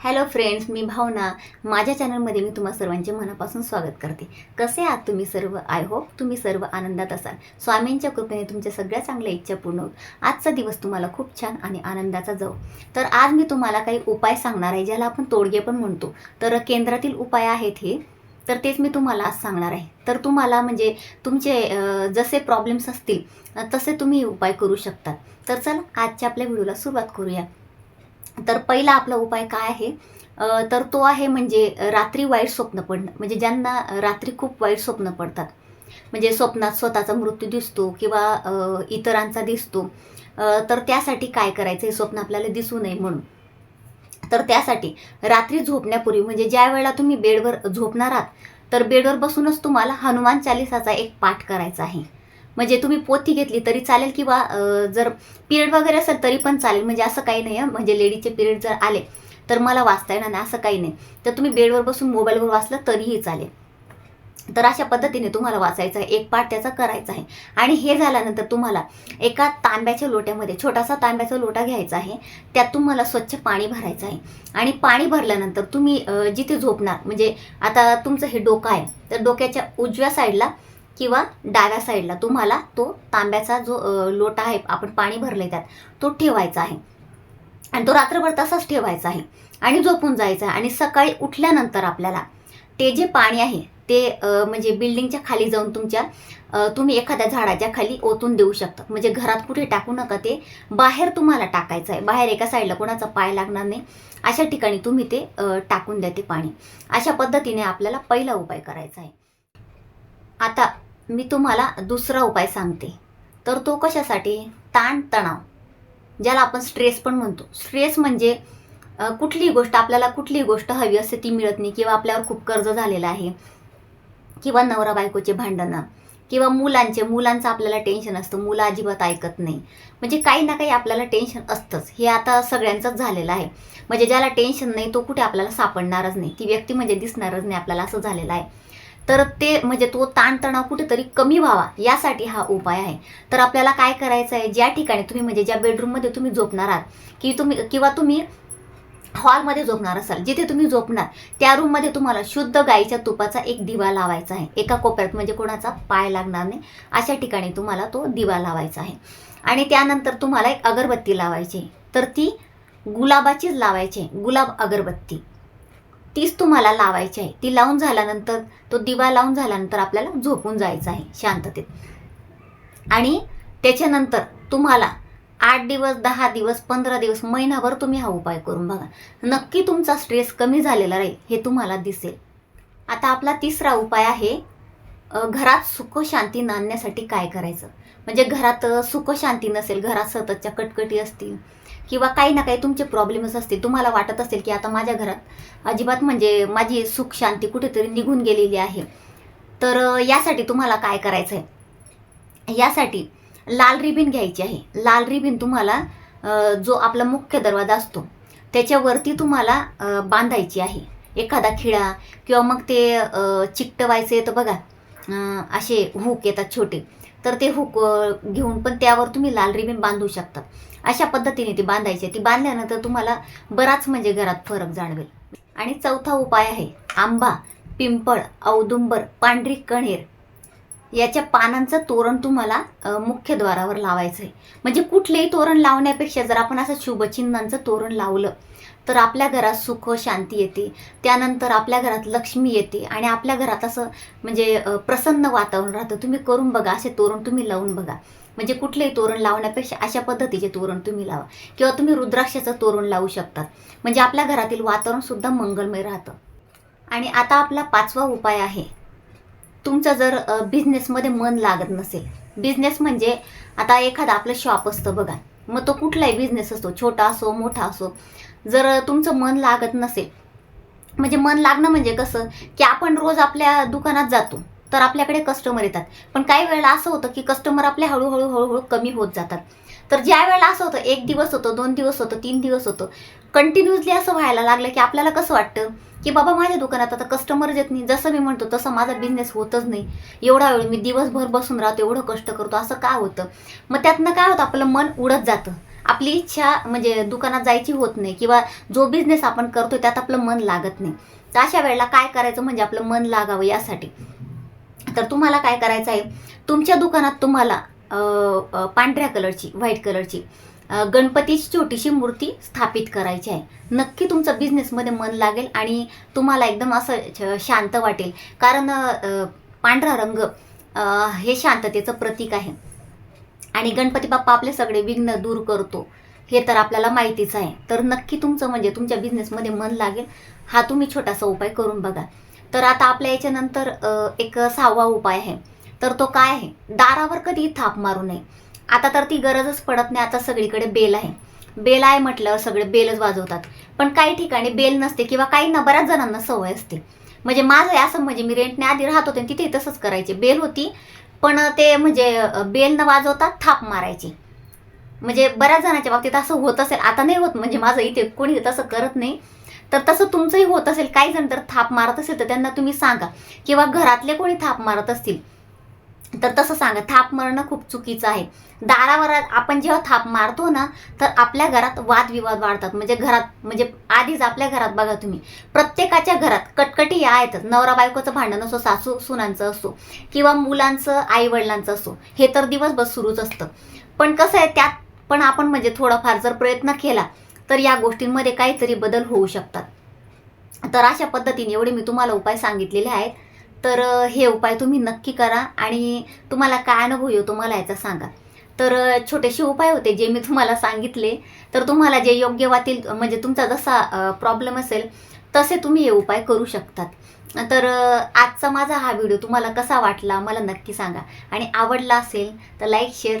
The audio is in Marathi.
हॅलो फ्रेंड्स मी भावना. माझ्या चॅनलमध्ये मी तुम्हा सर्वांचे मनापासून स्वागत करते. कसे आहात तुम्ही सर्व? आय होप तुम्ही सर्व आनंदात असाल. स्वामींच्या कृपेने तुमच्या सगळ्या चांगल्या इच्छा पूर्ण होत. आजचा दिवस तुम्हाला खूप छान आणि आनंदाचा जाऊ तर आज मी तुम्हाला काही उपाय सांगणार आहे ज्याला आपण तोडगे पण म्हणतो. तर केंद्रातील उपाय आहेत हे. तर तेच मी तुम्हाला आज सांगणार आहे. तर तुम्हाला म्हणजे तुमचे जसे प्रॉब्लेम्स असतील तसे तुम्ही उपाय करू शकतात. तर चला आजच्या आपल्या व्हिडिओला सुरुवात करूया. तर पहिला आपला उपाय काय आहे? तर तो आहे म्हणजे रात्री वाईट स्वप्न पडणं. म्हणजे ज्यांना रात्री खूप वाईट स्वप्न पडतात. म्हणजे स्वप्नात स्वतःचा मृत्यू दिसतो किंवा इतरांचा दिसतो. तर त्यासाठी काय करायचं? हे स्वप्न आपल्याला दिसू नये म्हणून. तर त्यासाठी रात्री झोपण्यापूर्वी म्हणजे ज्या वेळेला तुम्ही बेडवर झोपणार आहात तर बेडवर बसूनच तुम्हाला हनुमान चालिसाचा एक पाठ करायचा आहे. म्हणजे तुम्ही पोथी घेतली तरी चालेल किंवा जर पिरियड वगैरे असेल तरी पण चालेल. म्हणजे असं काही नाही आहे म्हणजे लेडीचे पिरियड जर आले तर मला वाचता येणार नाही असं काही नाही. तर तुम्ही बेडवर बसून मोबाईलवर वाचलं तरीही चालेल. तर अशा पद्धतीने तुम्हाला वाचायचं आहे. एक पाठ त्याचा करायचा आहे. आणि हे झाल्यानंतर तुम्हाला एका तांब्याच्या लोट्यामध्ये छोटासा तांब्याचा लोटा घ्यायचा आहे. त्यात तुम्हाला स्वच्छ पाणी भरायचं आहे. आणि पाणी भरल्यानंतर तुम्ही जिथे झोपणार म्हणजे आता तुमचं हे डोकं आहे तर डोक्याच्या उजव्या साईडला किंवा डाव्या साईडला तुम्हाला तो तांब्याचा जो लोटा आहे आपण पाणी भरले त्यात तो ठेवायचा आहे. आणि तो रात्रभर तसाच ठेवायचा आहे. आणि झोपून जायचा आहे. आणि सकाळी उठल्यानंतर आपल्याला ते जे पाणी आहे ते म्हणजे बिल्डिंगच्या खाली जाऊन तुमच्या तुम्ही एखाद्या झाडाच्या खाली ओतून देऊ शकता. म्हणजे घरात कुठे टाकू नका ते. बाहेर तुम्हाला टाकायचं आहे. बाहेर एका साईडला कोणाचा पाय लागणार नाही. अशा ठिकाणी तुम्ही ते टाकून द्या ते पाणी. अशा पद्धतीने आपल्याला पहिला उपाय करायचा आहे. आता मी तुम्हाला दुसरा उपाय सांगते. तर तो कशासाठी? ताणतणाव ज्याला आपण स्ट्रेस पण म्हणतो. स्ट्रेस म्हणजे कुठलीही गोष्ट आपल्याला कुठलीही गोष्ट हवी असते ती मिळत नाही किंवा आपल्यावर खूप कर्ज झालेलं आहे. किंवा नवरा बायकोचे भांडणं किंवा मुलांचे मुलांचं आपल्याला टेन्शन असतं. मुलं अजिबात ऐकत नाही. म्हणजे काही ना काही आपल्याला टेन्शन असतंच. हे आता सगळ्यांचंच झालेलं आहे. म्हणजे ज्याला टेन्शन नाही तो कुठे आपल्याला सापडणारच नाही. ती व्यक्ती म्हणजे दिसणारच नाही आपल्याला असं झालेलं आहे. तर ते म्हणजे तो ताणतणाव कुठेतरी कमी व्हावा यासाठी हा उपाय आहे. तर आपल्याला काय करायचं आहे ज्या ठिकाणी तुम्ही म्हणजे ज्या बेडरूममध्ये तुम्ही झोपणार आहात की तुम्ही किंवा तुम्ही हॉलमध्ये झोपणार असाल जिथे तुम्ही झोपणार त्या रूममध्ये तुम्हाला शुद्ध गाईच्या तुपाचा एक दिवा लावायचा आहे. एका कोपऱ्यात म्हणजे कोणाचा पाय लागणार नाही अशा ठिकाणी तुम्हाला तो दिवा लावायचा आहे. आणि त्यानंतर तुम्हाला एक अगरबत्ती लावायची तर ती गुलाबाचीच लावायची आहे गुलाब अगरबत्ती. तीच तुम्हाला लावायची आहे. ती लावून झाल्यानंतर तो दिवा लावून झाल्यानंतर आपल्याला झोपून जायचं आहे शांततेत. आणि त्याच्यानंतर तुम्हाला आठ दिवस दहा दिवस पंधरा दिवस महिनाभर तुम्ही हा उपाय करून बघा. नक्की तुमचा स्ट्रेस कमी झालेला राहील हे तुम्हाला दिसेल. आता आपला तिसरा उपाय आहे घरात सुख शांती नांदण्यासाठी काय करायचं? म्हणजे घरात सुखशांती सुख शांती नसेल घरात सततच्या कटकटी असतील किंवा काही ना काही तुमचे प्रॉब्लेम्स असतील तुम्हाला वाटत असेल की आता माझ्या घरात अजिबात म्हणजे माझी सुख शांती कुठेतरी निघून गेलेली आहे. तर यासाठी तुम्हाला काय करायचं आहे यासाठी लाल रिबीन घ्यायची आहे. लाल रिबीन तुम्हाला जो आपला मुख्य दरवाजा असतो त्याच्यावरती तुम्हाला बांधायची आहे. एखादा खिळा किंवा मग ते चिकटवायचे तर बघा असे हुक येतात छोटे. तर ते हुक घेऊन पण त्यावर तुम्ही लाल रिबीन बांधू शकता. अशा पद्धतीने ती बांधायची आहे. ती बांधल्यानंतर तुम्हाला बराच म्हणजे घरात फरक जाणवेल. आणि चौथा उपाय आहे आंबा पिंपळ औदुंबर पांढरी कणेर याच्या पानांचं तोरण तुम्हाला मुख्य द्वारावर लावायचं आहे. म्हणजे कुठलेही तोरण लावण्यापेक्षा जर आपण असं शुभचिन्हांचं तोरण लावलं तर आपल्या घरात सुख शांती येते. त्यानंतर आपल्या घरात लक्ष्मी येते आणि आपल्या घरात असं म्हणजे प्रसन्न वातावरण राहतं. तुम्ही करून बघा असे तोरण तुम्ही लावून बघा. म्हणजे कुठलेही तोरण लावण्यापेक्षा अशा पद्धतीचे तोरण तुम्ही लावा. किंवा तुम्ही रुद्राक्षाचं तोरण लावू शकतात म्हणजे आपल्या घरातील वातावरण सुद्धा मंगलमय राहतं. आणि आता आपला पाचवा उपाय आहे. तुमचं जर बिझनेसमध्ये मन लागत नसेल. बिझनेस म्हणजे आता एखादा आपलं शॉप असतं बघा. मग तो कुठलाही बिझनेस असतो छोटा असो मोठा असो जर तुमचं मन लागत नसेल. म्हणजे मन लागणं म्हणजे कसं? की आपण रोज आपल्या दुकानात जातो. तर आपल्याकडे कस्टमर येतात. पण काही वेळेला असं होतं की कस्टमर आपले हळूहळू हळूहळू कमी होत जातात. तर ज्या वेळेला असं होतं एक दिवस होतं दोन दिवस होतं तीन दिवस होतं कंटिन्युअसली असं व्हायला लागलं की आपल्याला कसं वाटतं? की बाबा माझ्या दुकानात आता कस्टमर येत नाही. जसं मी म्हणतो तसं माझा बिझनेस होतच नाही. एवढा वेळ मी दिवसभर बसून राहतो एवढं कष्ट करतो असं का होतं? मग त्यातनं काय होतं आपलं मन उडत जातं. आपली इच्छा म्हणजे दुकानात जायची होत नाही किंवा जो बिझनेस आपण करतो त्यात आपलं मन लागत नाही. तर अशा वेळेला काय करायचं? म्हणजे आपलं मन लागावं यासाठी. तर तुम्हाला काय करायचं आहे? तुमच्या दुकानात तुम्हाला पांढऱ्या कलरची व्हाईट कलरची गणपतीची छोटीशी मूर्ती स्थापित करायची आहे. नक्की तुमचं बिझनेसमध्ये मन लागेल आणि तुम्हाला एकदम असं शांत वाटेल. कारण पांढरा रंग हे शांततेचं प्रतीक आहे. आणि गणपती बाप्पा आपले सगळे विघ्न दूर करतो. हे तर आपल्याला माहितीच आहे. तर नक्की तुमचं म्हणजे तुमच्या बिझनेसमध्ये मन लागेल. हा तुम्ही छोटासा उपाय करून बघा. तर आता आपल्या याच्यानंतर एक सहावा उपाय आहे. तर तो काय आहे? दारावर कधी थाप मारू नये. आता तर ती गरजच पडत नाही. आता सगळीकडे बेल आहे. बेल आहे म्हटलं सगळे बेलच वाजवतात. पण काही ठिकाणी बेल नसते किंवा काही ना बऱ्याच जणांना सवय असते. म्हणजे माझं आहे असं म्हणजे मी रेंटने आधी राहत होते आणि तिथे तसंच करायचे. बेल होती पण ते म्हणजे बेल न वाजवता थाप मारायची. म्हणजे बऱ्याच जणांच्या बाबतीत असं होत असेल. आता नाही होत म्हणजे माझं इथे कोणी तसं करत नाही. तर तसं तुमचंही होत असेल काही जण तर थाप मारत असेल तर त्यांना तुम्ही सांगा. किंवा घरातले कोणी थाप मारत असतील तर तसं सांगा. थाप मारणं खूप चुकीचं आहे. दारावर आपण जेव्हा थाप मारतो ना तर आपल्या घरात वादविवाद वाढतात. म्हणजे घरात म्हणजे आधीच आपल्या घरात बघा तुम्ही. प्रत्येकाच्या घरात कटकटी या आहेतच नवरा बायकोचं भांडण असो सासू सुनांचं असो किंवा मुलांचं आई वडिलांचं असो हे तर दिवसभर सुरूच असतं. पण कसं आहे त्यात पण आपण म्हणजे थोडाफार जर प्रयत्न केला तर या गोष्टींमध्ये काहीतरी बदल होऊ शकतात. तर अशा पद्धतीने एवढे मी तुम्हाला उपाय सांगितलेले आहेत. तर हे उपाय तुम्ही नक्की करा आणि तुम्हाला काय अनुभव येतो तुम्हाला याचा सांगा. तर छोटेसे उपाय होते जे मी तुम्हाला सांगितले. तर तुम्हाला जे योग्य वातील म्हणजे तुमचा जसा प्रॉब्लेम असेल तसे तुम्ही हे उपाय करू शकतात. तर आजचा माझा हा व्हिडिओ तुम्हाला कसा वाटला मला नक्की सांगा. आणि आवडला असेल तर लाईक शेअर